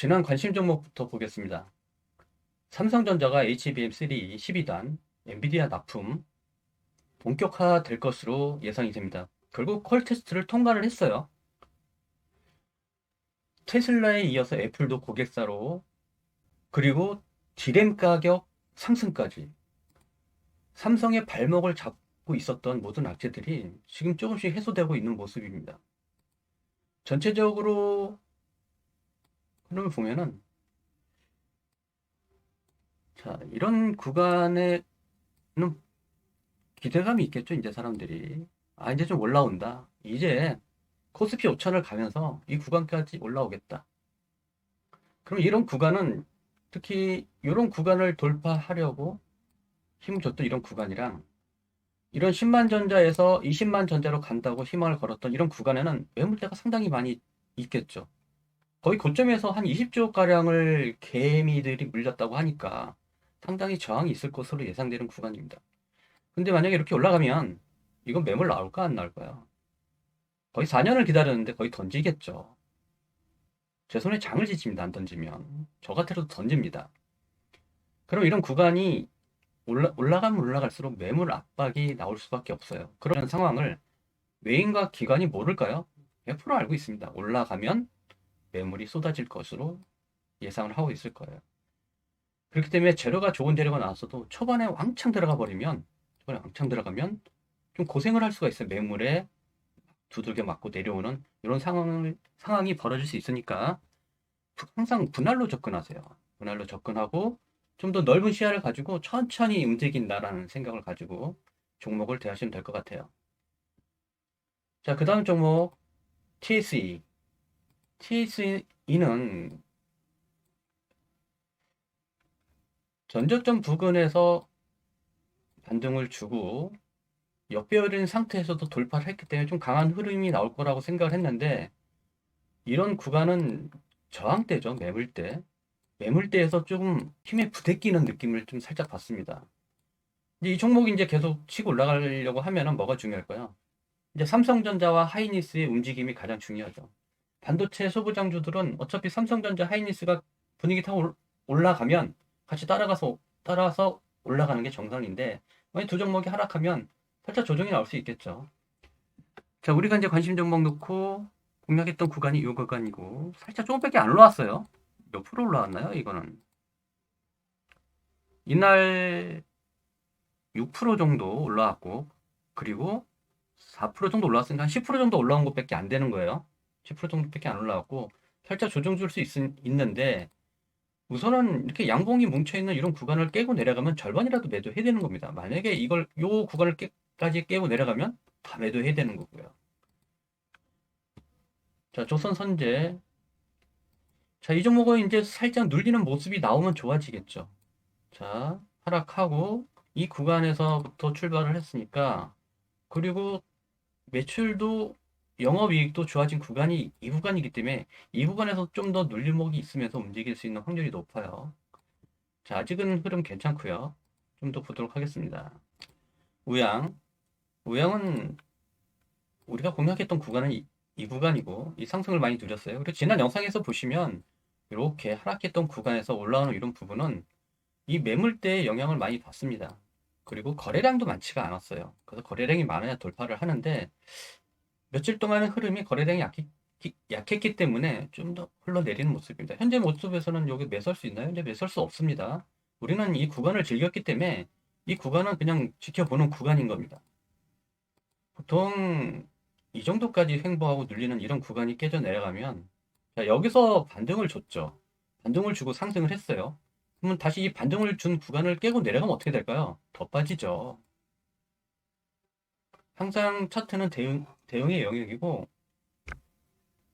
지난 관심 종목부터 보겠습니다. 삼성전자가 HBM3 12단 엔비디아 납품 본격화 될 것으로 예상이 됩니다. 결국 콜 테스트를 통과를 했어요. 테슬라에 이어서 애플도 고객사로 그리고 디램 가격 상승까지 삼성의 발목을 잡고 있었던 모든 악재들이 지금 조금씩 해소되고 있는 모습입니다. 전체적으로 흐름을 보면은 자 이런 구간에는 기대감이 있겠죠 이제 사람들이. 아 이제 좀 올라온다. 이제 코스피 5천을 가면서 이 구간까지 올라오겠다. 그럼 이런 구간은 특히 이런 구간을 돌파하려고 힘을 줬던 이런 구간이랑 이런 10만 전자에서 20만 전자로 간다고 희망을 걸었던 이런 구간에는 매물대가 상당히 많이 있겠죠. 거의 고점에서 한 20조 가량을 개미들이 물렸다고 하니까 상당히 저항이 있을 것으로 예상되는 구간입니다. 근데 만약에 이렇게 올라가면 이건 매물 나올까 안 나올까요? 거의 4년을 기다렸는데 거의 던지겠죠. 제 손에 장을 지칩니다. 안 던지면. 저 같아도 던집니다. 그럼 이런 구간이 올라, 올라가면 올라갈수록 매물 압박이 나올 수밖에 없어요. 그런 상황을 외인과 기관이 모를까요? 100% 알고 있습니다. 올라가면 매물이 쏟아질 것으로 예상을 하고 있을 거예요. 그렇기 때문에 재료가 좋은 재료가 나왔어도 초반에 왕창 들어가 버리면 초반에 왕창 들어가면 좀 고생을 할 수가 있어요. 매물에 두들겨 맞고 내려오는 이런 상황을, 상황이 벌어질 수 있으니까 항상 분할로 접근하세요. 분할로 접근하고 좀 더 넓은 시야를 가지고 천천히 움직인다라는 생각을 가지고 종목을 대하시면 될 것 같아요. 자, 그 다음 종목 TSE. TSE는 전저점 부근에서 반등을 주고 역배열인 상태에서도 돌파를 했기 때문에 좀 강한 흐름이 나올 거라고 생각을 했는데 이런 구간은 저항대죠 매물대. 매물대에서 조금 힘에 부대끼는 느낌을 좀 살짝 받습니다. 이 종목이 이제 계속 치고 올라가려고 하면은 뭐가 중요할까요? 이제 삼성전자와 하이니스의 움직임이 가장 중요하죠 반도체 소부장주들은 어차피 삼성전자 하이니스가 분위기 타고 올라가면 같이 따라가서 따라서 올라가는 게 정상인데 만약 두 종목이 하락하면 살짝 조정이 나올 수 있겠죠. 자, 우리가 이제 관심 종목 넣고 공략했던 구간이 이 구간이고 살짝 조금밖에 안 올라왔어요. 몇 프로 올라왔나요? 이거는 이날 6% 정도 올라왔고 그리고 4% 정도 올라왔으니까 한10% 정도 올라온 것밖에 안 되는 거예요. 10% 정도밖에 안 올라왔고 살짝 조정 줄 수 있는데 우선은 이렇게 양봉이 뭉쳐 있는 이런 구간을 깨고 내려가면 절반이라도 매도해야 되는 겁니다. 만약에 이걸 요 구간을 깨, 까지 깨고 내려가면 다 매도해야 되는 거고요. 자, 조선 선제. 자, 이 종목은 이제 살짝 눌리는 모습이 나오면 좋아지겠죠. 자, 하락하고 이 구간에서부터 출발을 했으니까 그리고 매출도 영업이익도 좋아진 구간이 이 구간이기 때문에 이 구간에서 좀 더 눌림목이 있으면서 움직일 수 있는 확률이 높아요. 자, 아직은 흐름 괜찮고요. 좀 더 보도록 하겠습니다. 우양. 우양은 우리가 공략했던 구간은 이, 이 구간이고 이 상승을 많이 누렸어요. 그리고 지난 영상에서 보시면 이렇게 하락했던 구간에서 올라오는 이런 부분은 이 매물대의 영향을 많이 받습니다. 그리고 거래량도 많지가 않았어요. 그래서 거래량이 많아야 돌파를 하는데 며칠 동안의 흐름이 거래량이 약했, 약했기 때문에 좀 더 흘러내리는 모습입니다. 현재 모습에서는 여기 매설 수 있나요? 이제 매설 수 없습니다. 우리는 이 구간을 즐겼기 때문에 이 구간은 그냥 지켜보는 구간인 겁니다. 보통 이 정도까지 횡보하고 눌리는 이런 구간이 깨져 내려가면 자, 여기서 반등을 줬죠. 반등을 주고 상승을 했어요. 그러면 다시 이 반등을 준 구간을 깨고 내려가면 어떻게 될까요? 더 빠지죠. 항상 차트는 대응, 대응의 영역이고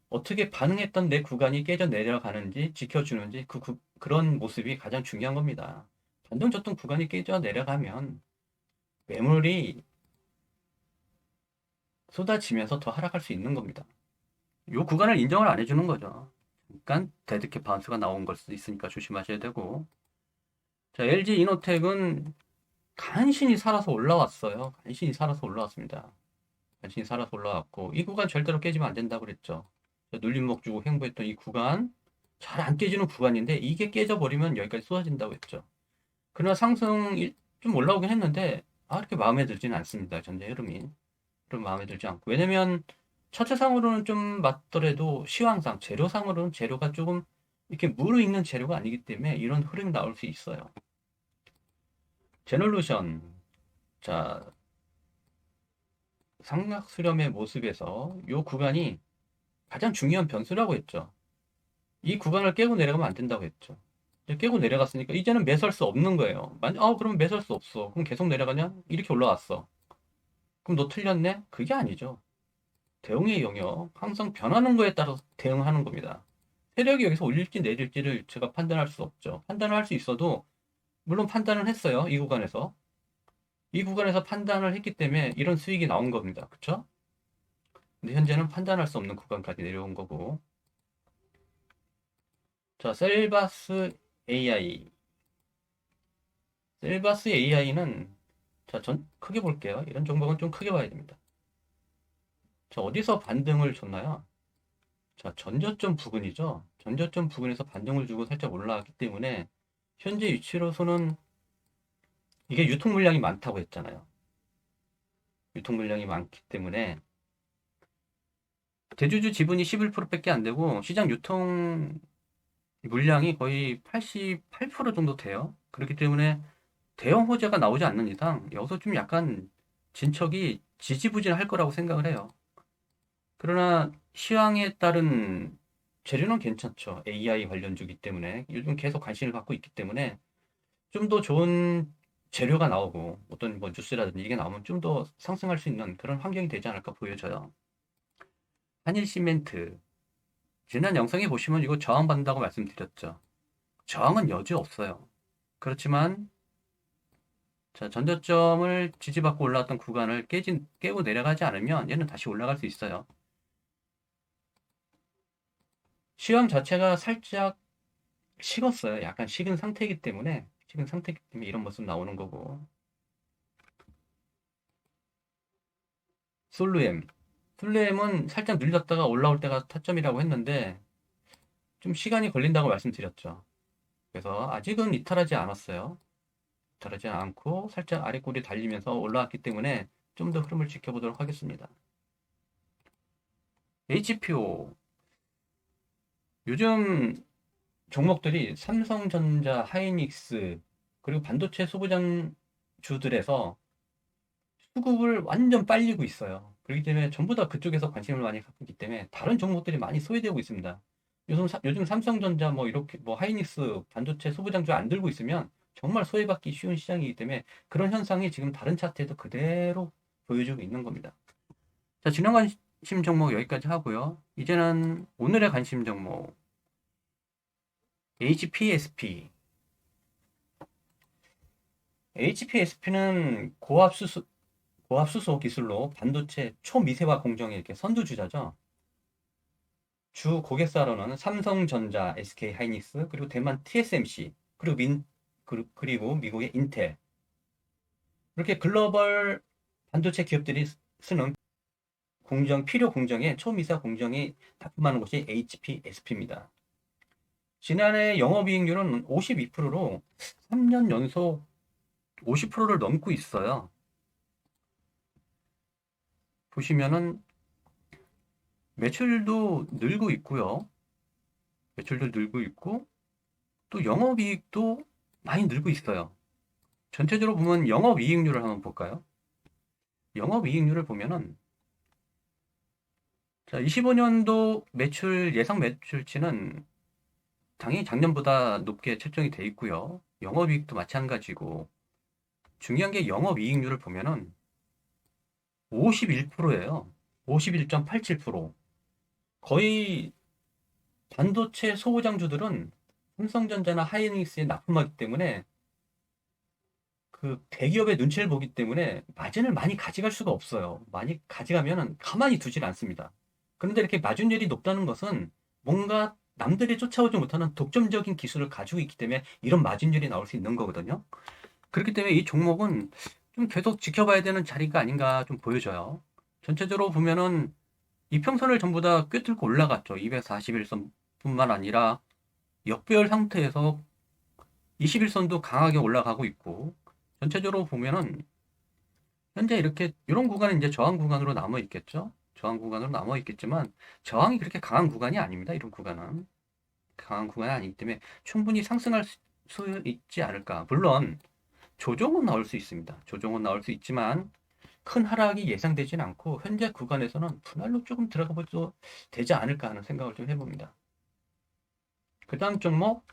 어떻게 반응했던 내 구간이 깨져 내려가는지 지켜주는지 그, 그 그런 모습이 가장 중요한 겁니다. 반등 줬던 구간이 깨져 내려가면 매물이 쏟아지면서 더 하락할 수 있는 겁니다. 이 구간을 인정을 안 해주는 거죠. 잠깐 데드캣 바운스가 나온 걸 수도 있으니까 조심하셔야 되고 자 LG 이노텍은 간신히 살아서 올라왔어요. 간신히 살아서 올라왔습니다. 간신히 살아서 올라왔고 이 구간 절대로 깨지면 안 된다고 그랬죠. 눌림목 주고 횡보했던 이 구간 잘 안 깨지는 구간인데 이게 깨져버리면 여기까지 쏟아진다고 했죠. 그러나 상승 좀 올라오긴 했는데 아, 이렇게 마음에 들지는 않습니다. 전체 흐름이. 그럼 마음에 들지 않고. 왜냐면 차트상으로는 좀 맞더라도 시황상, 재료상으로는 재료가 조금 이렇게 무르익는 재료가 아니기 때문에 이런 흐름이 나올 수 있어요. 제널루션. 자, 상락 수렴의 모습에서 이 구간이 가장 중요한 변수라고 했죠. 이 구간을 깨고 내려가면 안 된다고 했죠. 이제 깨고 내려갔으니까 이제는 매수할 수 없는 거예요. 만, 아, 그러면 매수할 수 없어. 그럼 계속 내려가냐? 이렇게 올라왔어. 그럼 너 틀렸네? 그게 아니죠. 대응의 영역, 항상 변하는 거에 따라서 대응하는 겁니다. 세력이 여기서 올릴지 내릴지를 제가 판단할 수 없죠. 판단을 할 수 있어도, 물론 판단을 했어요. 이 구간에서. 이 구간에서 판단을 했기 때문에 이런 수익이 나온 겁니다. 그쵸? 근데 현재는 판단할 수 없는 구간까지 내려온 거고. 자, 셀바스 AI. 셀바스 AI는, 자, 전 크게 볼게요. 이런 종목은 좀 크게 봐야 됩니다. 자, 어디서 반등을 줬나요? 자, 전저점 부근이죠. 전저점 부근에서 반등을 주고 살짝 올라왔기 때문에 현재 위치로서는 이게 유통 물량이 많다고 했잖아요. 유통 물량이 많기 때문에 대주주 지분이 11%밖에 안 되고 시장 유통 물량이 거의 88% 정도 돼요. 그렇기 때문에 대형 호재가 나오지 않는 이상 여기서 좀 약간 진척이 지지부진할 거라고 생각을 해요. 그러나 시황에 따른 재료는 괜찮죠. AI 관련주기 때문에 요즘 계속 관심을 갖고 있기 때문에 좀 더 좋은 재료가 나오고 어떤 뭐 뉴스라든지 이게 나오면 좀 더 상승할 수 있는 그런 환경이 되지 않을까 보여져요. 한일 시멘트 지난 영상에 보시면 이거 저항받는다고 말씀드렸죠. 저항은 여지 없어요. 그렇지만 자, 전저점을 지지받고 올라왔던 구간을 깨진, 깨고 내려가지 않으면 얘는 다시 올라갈 수 있어요. 시황 자체가 살짝 식었어요. 약간 식은 상태이기 때문에 식은 상태이기 때문에 이런 모습 나오는 거고. 솔루엠. 솔루엠은 살짝 눌렸다가 올라올 때가 타점이라고 했는데 좀 시간이 걸린다고 말씀드렸죠. 그래서 아직은 이탈하지 않았어요. 이탈하지 않고 살짝 아래 꼬리 달리면서 올라왔기 때문에 좀 더 흐름을 지켜보도록 하겠습니다. HPO 요즘 종목들이 삼성전자, 하이닉스, 그리고 반도체 소부장주들에서 수급을 완전 빨리고 있어요. 그렇기 때문에 전부 다 그쪽에서 관심을 많이 갖고 있기 때문에 다른 종목들이 많이 소외되고 있습니다. 요즘, 사- 요즘 삼성전자 뭐 이렇게 뭐 하이닉스 반도체 소부장주 안 들고 있으면 정말 소외받기 쉬운 시장이기 때문에 그런 현상이 지금 다른 차트에도 그대로 보여주고 있는 겁니다. 자, 지난 관심 종목 여기까지 하고요. 이제는 오늘의 관심 종목 HPSP. HPSP는 고압수소, 고압수소 기술로 반도체 초미세화 공정에 이렇게 선두주자죠. 주 고객사로는 삼성전자, SK 하이닉스, 그리고 대만 TSMC, 그리고 민, 그- 그리고 미국의 인텔. 이렇게 글로벌 반도체 기업들이 쓰는 공정, 필요 공정에 초미세화 공정이 납품하는 곳이 HPSP입니다. 지난해 영업이익률은 52%로 3년 연속 50%를 넘고 있어요. 보시면은 매출도 늘고 있고요. 매출도 늘고 있고 또 영업이익도 많이 늘고 있어요. 전체적으로 보면 영업이익률을 한번 볼까요? 영업이익률을 보면은 자, 25년도 매출 예상 매출치는 당연히 작년보다 높게 책정이 돼 있고요. 영업이익도 마찬가지고 중요한 게 영업이익률을 보면은 51%예요. 51.87%. 거의 반도체 소부장주들은 삼성전자나 하이닉스에 납품하기 때문에 그 대기업의 눈치를 보기 때문에 마진을 많이 가져갈 수가 없어요. 많이 가져가면은 가만히 두질 않습니다. 그런데 이렇게 마진율이 높다는 것은 뭔가 남들이 쫓아오지 못하는 독점적인 기술을 가지고 있기 때문에 이런 마진율이 나올 수 있는 거거든요. 그렇기 때문에 이 종목은 좀 계속 지켜봐야 되는 자리가 아닌가 좀 보여져요. 전체적으로 보면은 이평선을 전부 다 꿰뚫고 올라갔죠. 241선뿐만 아니라 역배열 상태에서 21선도 강하게 올라가고 있고 전체적으로 보면은 현재 이렇게 이런 구간은 이제 저항 구간으로 남아 있겠죠. 저항 구간으로 남아 있겠지만 저항이 그렇게 강한 구간이 아닙니다. 이런 구간은 강한 구간이 아니기 때문에 충분히 상승할 수- 수 있지 않을까. 물론 조정은 나올 수 있습니다. 조정은 나올 수 있지만 큰 하락이 예상되지는 않고 현재 구간에서는 분할로 조금 들어가 봐도 되지 않을까 하는 생각을 좀 해봅니다. 그 다음 종목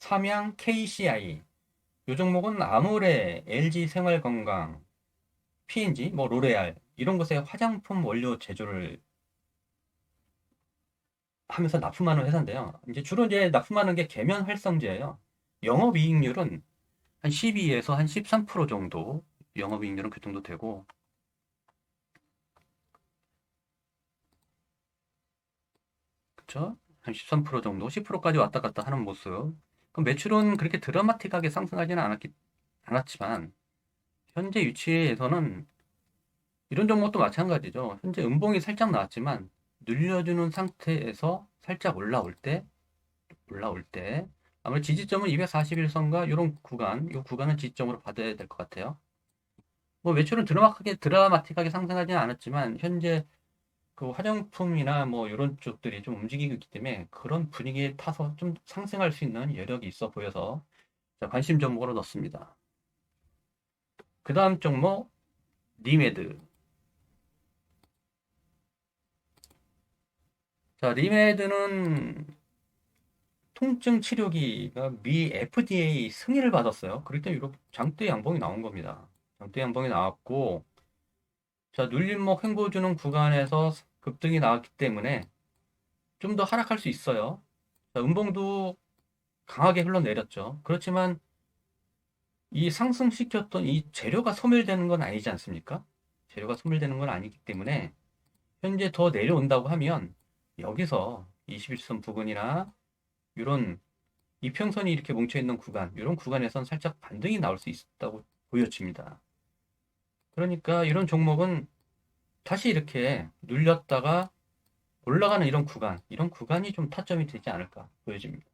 삼양 KCI 이 종목은 아모레, LG 생활건강, P&G, 뭐 로레알 이런 곳에 화장품 원료 제조를 하면서 납품하는 회사인데요. 이제 주로 이제 납품하는 게 계면 활성제예요. 영업 이익률은 한 12에서 한 13% 정도 영업 이익률은 그 정도 되고 그쵸? 한 13% 정도, 10%까지 왔다 갔다 하는 모습. 그럼 매출은 그렇게 드라마틱하게 상승하지는 않았기, 않았지만 현재 위치에서는 이런 종목도 마찬가지죠. 현재 음봉이 살짝 나왔지만 늘려주는 상태에서 살짝 올라올 때 올라올 때 아무래도 지지점은 241선과 이런 구간, 이 구간은 지지점으로 받아야 될 것 같아요. 뭐 매출은 드라마틱하게 드라마틱하게 상승하지는 않았지만 현재 그 화장품이나 뭐 이런 쪽들이 좀 움직이고 있기 때문에 그런 분위기에 타서 좀 상승할 수 있는 여력이 있어 보여서 자, 관심 종목으로 넣습니다. 그 다음 종목 리메드 자, 리메드는 통증 치료기가 미 FDA 승인을 받았어요. 그럴 때 이렇게 장대 양봉이 나온 겁니다. 장대 양봉이 나왔고, 자, 눌림목 횡보 주는 구간에서 급등이 나왔기 때문에 좀 더 하락할 수 있어요. 자, 음봉도 강하게 흘러내렸죠. 그렇지만 이 상승시켰던 이 재료가 소멸되는 건 아니지 않습니까? 재료가 소멸되는 건 아니기 때문에 현재 더 내려온다고 하면 여기서 21선 부근이나 이런 이평선이 이렇게 뭉쳐있는 구간, 이런 구간에선 살짝 반등이 나올 수 있다고 보여집니다. 그러니까 이런 종목은 다시 이렇게 눌렸다가 올라가는 이런 구간, 이런 구간이 좀 타점이 되지 않을까 보여집니다.